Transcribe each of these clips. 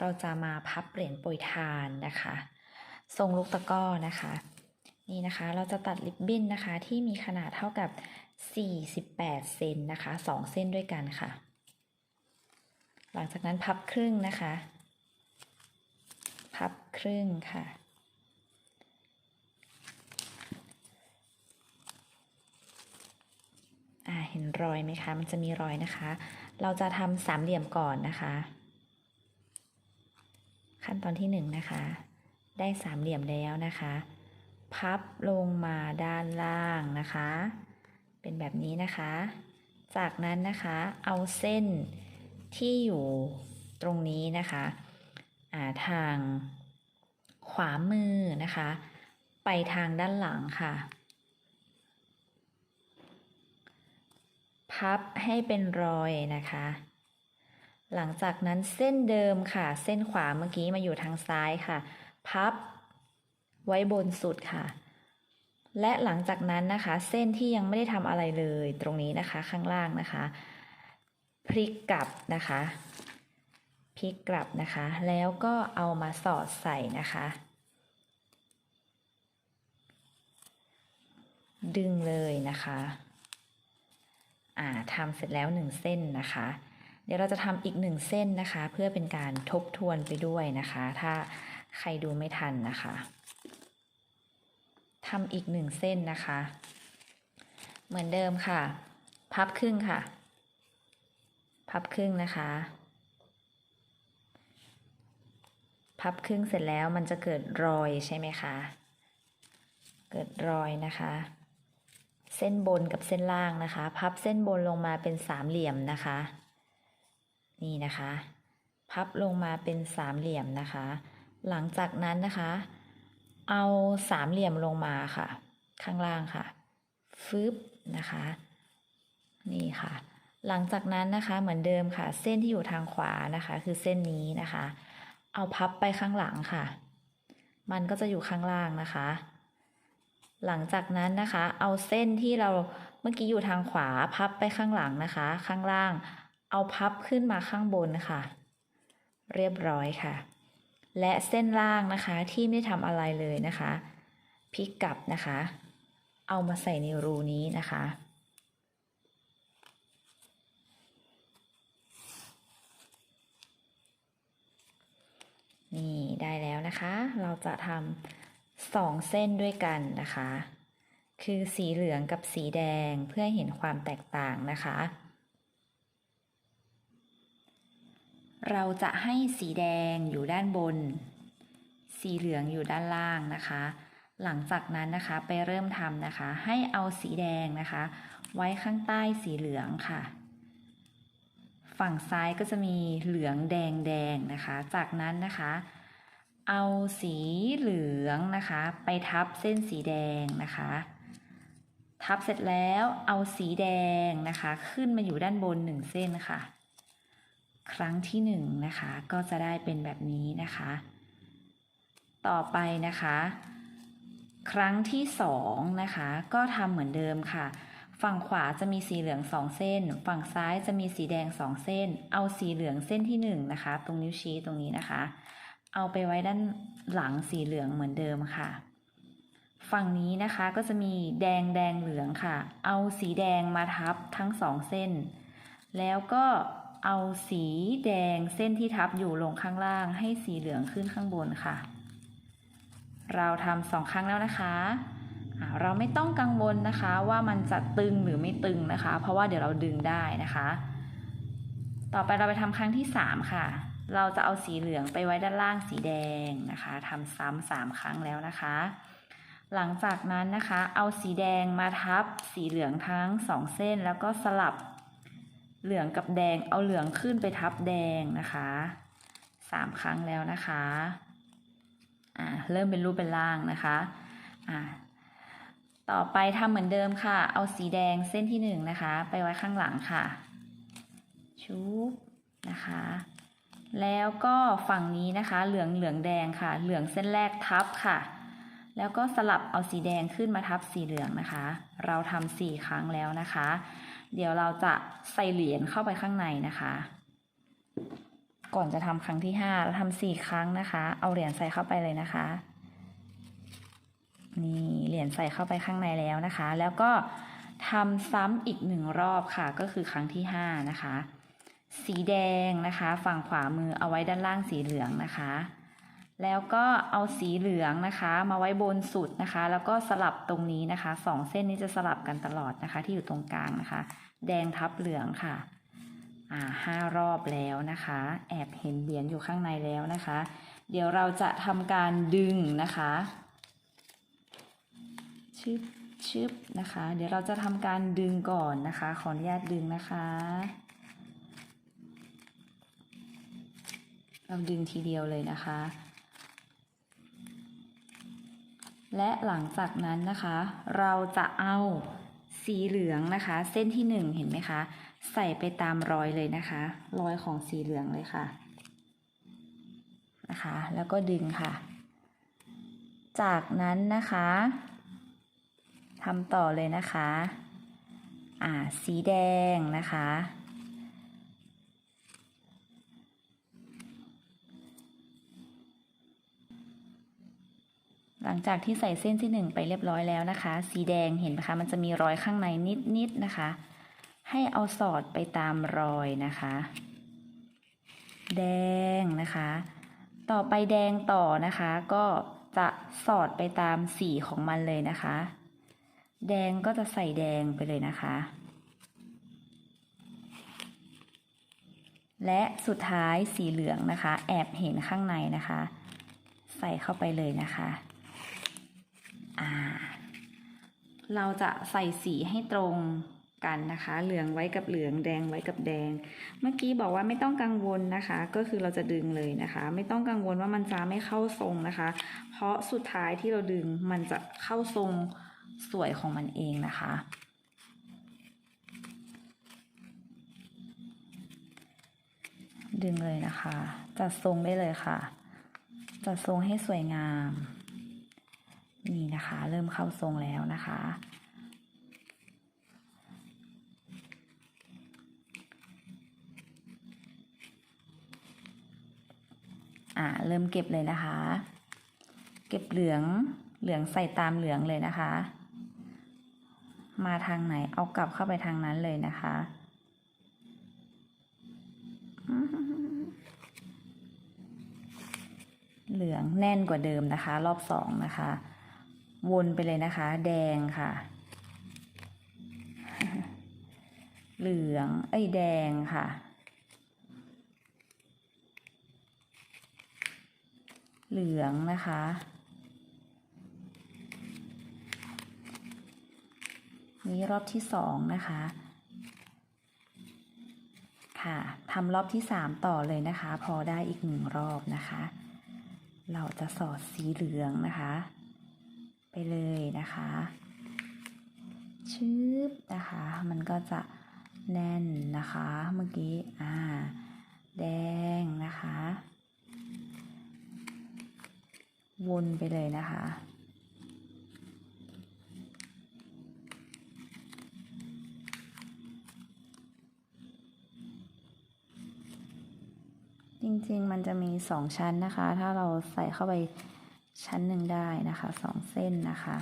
เราจะมาพับเหรียญโปรยทานนะคะ ทรงลูกตะก้อนะคะ นี่นะคะเราจะตัดริบบิ้นนะคะที่มีขนาดเท่ากับ 48 เซนนะคะ 2 เส้นด้วยกันค่ะ หลังจากนั้นพับครึ่งนะคะ พับครึ่งค่ะอ่าเห็นรอยไหมคะ มันจะมีรอยนะคะ เราจะทำสามเหลี่ยมก่อนนะคะ ขั้นตอนที่หนึ่งนะคะ ได้สามเหลี่ยมแล้วนะคะ พับลงมาด้านล่างนะคะ เป็นแบบนี้นะคะ จากนั้นนะคะเอาเส้นที่อยู่ตรงนี้นะคะาทางขวามือนะคะ ไปทางด้านหลังค่ะ พับให้เป็นรอยนะคะ หลังจากนั้นเส้นเดิมค่ะ เส้นขวาเมื่อกี้มาอยู่ทางซ้ายค่ะ พับไว้บนสุดค่ะ และหลังจากนั้นนะคะ เส้นที่ยังไม่ได้ทำอะไรเลยตรงนี้นะคะ ข้างล่างนะคะ พลิกกลับนะคะพลิกกลับนะคะ แล้วก็เอามาสอดใส่นะคะ ดึงเลยนะคะ อ่าทำเสร็จแล้วหนึ่งเส้นนะคะ เดี๋ยวเราจะทำอีกหนึ่งเส้นนะคะ เพื่อเป็นการทบทวนไปด้วยนะคะ ถ้าใครดูไม่ทันนะคะทำอีกหนึ่งเส้นนะคะ เหมือนเดิมค่ะ พับครึ่งค่ะ พับครึ่งนะคะ พับครึ่งเสร็จแล้วมันจะเกิดรอยใช่ไหมคะ เกิดรอยนะคะเส้นบนกับเส้นล่างนะคะ พับเส้นบนลงมาเป็นสามเหลี่ยมนะคะ นี่นะคะ พับลงมาเป็นสามเหลี่ยมนะคะ หลังจากนั้นนะคะ เอาสามเหลี่ยมลงมาค่ะ ข้างล่างค่ะฟึบนะคะ นี่ค่ะ หลังจากนั้นนะคะเหมือนเดิมค่ะ เส้นที่อยู่ทางขวานะคะ คือเส้นนี้นะคะ เอาพับไปข้างหลังค่ะ มันก็จะอยู่ข้างล่างนะคะ หลังจากนั้นนะคะ เอาเส้นที่เราเมื่อกี้อยู่ทางขวาพับไปข้างหลังนะคะ ข้างล่าง เอาพับขึ้นมาข้างบนค่ะ เรียบร้อยค่ะ และเส้นล่างนะคะที่ไม่ทำอะไรเลยนะคะพลิกกลับนะคะ เอามาใส่ในรูนี้นะคะ นี่ได้แล้วนะคะ เราจะทำสองเส้นด้วยกันนะคะ คือสีเหลืองกับสีแดงเพื่อให้เห็นความแตกต่างนะคะ เราจะให้สีแดงอยู่ด้านบน สีเหลืองอยู่ด้านล่างนะคะ หลังจากนั้นนะคะไปเริ่มทำนะคะ ให้เอาสีแดงนะคะ ไว้ข้างใต้สีเหลืองค่ะ ฝั่งซ้ายก็จะมีเหลืองแดงแดงนะคะ จากนั้นนะคะ เอาสีเหลืองนะคะ ไปทับเส้นสีแดงนะคะทับเสร็จแล้วเอาสีแดงนะคะ ขึ้นมาอยู่ด้านบนหนึ่งเส้นค่ะ ครั้งที่หนึ่งนะคะ ก็จะได้เป็นแบบนี้นะคะ ต่อไปนะคะ ครั้งที่สองนะคะ ก็ทำเหมือนเดิมค่ะฝั่งขวาจะมีสีเหลืองสองเส้น ฝั่งซ้ายจะมีสีแดงสองเส้น เอาสีเหลืองเส้นที่หนึ่งนะคะ ตรงนิ้วชี้ตรงนี้นะคะ เอาไปไว้ด้านหลังสีเหลืองเหมือนเดิมค่ะ ฝั่งนี้นะคะก็จะมีแดงแดงเหลืองค่ะ เอาสีแดงมาทับทั้งสองเส้น แล้วก็ เอาสีแดงเส้นที่ทับอยู่ลงข้างล่างให้สีเหลืองขึ้นข้างบนค่ะ เราทำสองครั้งแล้วนะคะเราไม่ต้องกังวลนะคะว่ามันจะตึงหรือไม่ตึงนะคะ เพราะว่าเดี๋ยวเราดึงได้นะคะ ต่อไปเราไปทำครั้งที่สามค่ะ เราจะเอาสีเหลืองไปไว้ด้านล่างสีแดงนะคะทำซ้ำสามครั้งแล้วนะคะ หลังจากนั้นนะคะ เอาสีแดงมาทับสีเหลืองทั้งสองเส้นแล้วก็สลับ เหลืองกับแดงเอาเหลืองขึ้นไปทับแดงนะคะสามครั้งแล้วนะคะอ่าเริ่มเป็นรูปเป็นร่างนะคะอ่าต่อไปทำเหมือนเดิมค่ะ เอาสีแดงเส้นที่หนึ่งนะคะ ไปไว้ข้างหลังค่ะชุบนะคะ แล้วก็ฝั่งนี้นะคะ เหลืองเหลืองแดงค่ะ เหลืองเส้นแรกทับค่ะ แล้วก็สลับเอาสีแดงขึ้นมาทับสีเหลืองนะคะ เราทำสี่ครั้งแล้วนะคะ เดี๋ยวเราจะใส่เหรียญเข้าไปข้างในนะคะ ก่อนจะทำครั้งที่ห้าเราทำสี่ครั้งนะคะ เอาเหรียญใส่เข้าไปเลยนะคะ นี่เหรียญใส่เข้าไปข้างในแล้วนะคะ แล้วก็ทำซ้ำอีกหนึ่งรอบค่ะ ก็คือครั้งที่ห้านะคะ สีแดงนะคะ ฝั่งขวามือเอาไว้ด้านล่างสีเหลืองนะคะ แล้วก็เอาสีเหลืองนะคะ มาไว้บนสุดนะคะ แล้วก็สลับตรงนี้นะคะสองเส้นนี้จะสลับกันตลอดนะคะ ที่อยู่ตรงกลางนะคะ แดงทับเหลืองค่ะอ่าห้ารอบแล้วนะคะ แอบเห็นเหรียญอยู่ข้างในแล้วนะคะ เดี๋ยวเราจะทำการดึงนะคะชึบชึบนะคะ เดี๋ยวเราจะทำการดึงก่อนนะคะ ขออนุญาตดึงนะคะ เราดึงทีเดียวเลยนะคะ และหลังจากนั้นนะคะ เราจะเอาสีเหลืองนะคะ เส้นที่หนึ่งเห็นไหมคะ ใส่ไปตามรอยเลยนะคะ รอยของสีเหลืองเลยค่ะนะคะ แล้วก็ดึงค่ะ จากนั้นนะคะทำต่อเลยนะคะ อ่า สีแดงนะคะ หลังจากที่ใส่เส้นที่หนึ่งไปเรียบร้อยแล้วนะคะ สีแดงเห็นไหมคะ มันจะมีรอยข้างในนิดๆนะคะ ให้เอาสอดไปตามรอยนะคะ แดงนะคะ ต่อไปแดงต่อนะคะ ก็จะสอดไปตามสีของมันเลยนะคะ แดงก็จะใส่แดงไปเลยนะคะ และสุดท้ายสีเหลืองนะคะ แอบเห็นข้างในนะคะ ใส่เข้าไปเลยนะคะ อ่า เราจะใส่สีให้ตรงกันนะคะ เหลืองไว้กับเหลืองแดงไว้กับแดง เมื่อกี้บอกว่าไม่ต้องกังวลนะคะ ก็คือเราจะดึงเลยนะคะ ไม่ต้องกังวลว่ามันจะไม่เข้าทรงนะคะ เพราะสุดท้ายที่เราดึงมันจะเข้าทรงสวยของมันเองนะคะดึงเลยนะคะ จัดทรงได้เลยค่ะ จัดทรงให้สวยงาม นี่นะคะ เริ่มเข้าทรงแล้วนะคะ อ่าเริ่มเก็บเลยนะคะ เก็บเหลืองเหลืองใส่ตามเหลืองเลยนะคะ มาทางไหนเอากลับเข้าไปทางนั้นเลยนะคะเหลืองแน่นกว่าเดิมนะคะ รอบสองนะคะ วนไปเลยนะคะ แดงค่ะ เหลือง เอ้ยแดงค่ะ เหลืองนะคะ นี่รอบที่สองนะคะ ค่ะทำรอบที่สามต่อเลยนะคะ พอได้อีกหนึ่งรอบนะคะ เราจะสอดสีเหลืองนะคะ ไปเลยนะคะชืบนะคะ มันก็จะแน่นนะคะ เมื่อกี้ อ่า แดงนะคะ วนไปเลยนะคะ จริงๆ มันจะมีสองชั้นนะคะ ถ้าเราใส่เข้าไป ชั้นหนึ่งได้นะคะสองเส้นนะคะ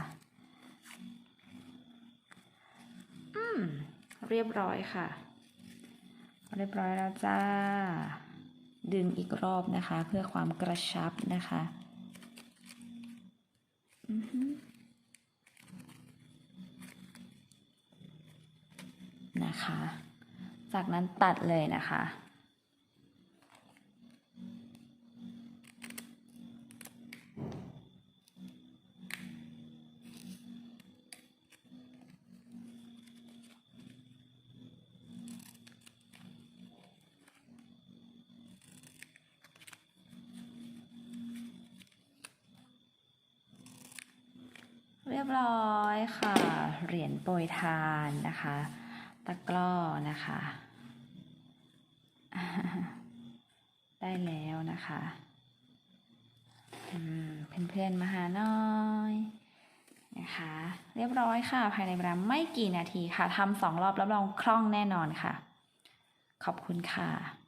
อืม เรียบร้อยค่ะ เรียบร้อยแล้วจ้า ดึงอีกรอบนะคะ เพื่อความกระชับนะคะนะคะ จากนั้นตัดเลยนะคะ ร้อยค่ะ เหรียญโปรยทานนะคะ ตะกร้อนะคะ ได้แล้วนะคะอืมเพื่อนๆมาหาหน่อยนะคะ เรียบร้อยค่ะ ภายในเวลาไม่กี่นาทีค่ะทำสองรอบรับรองคล่องแน่นอนค่ะ ขอบคุณค่ะ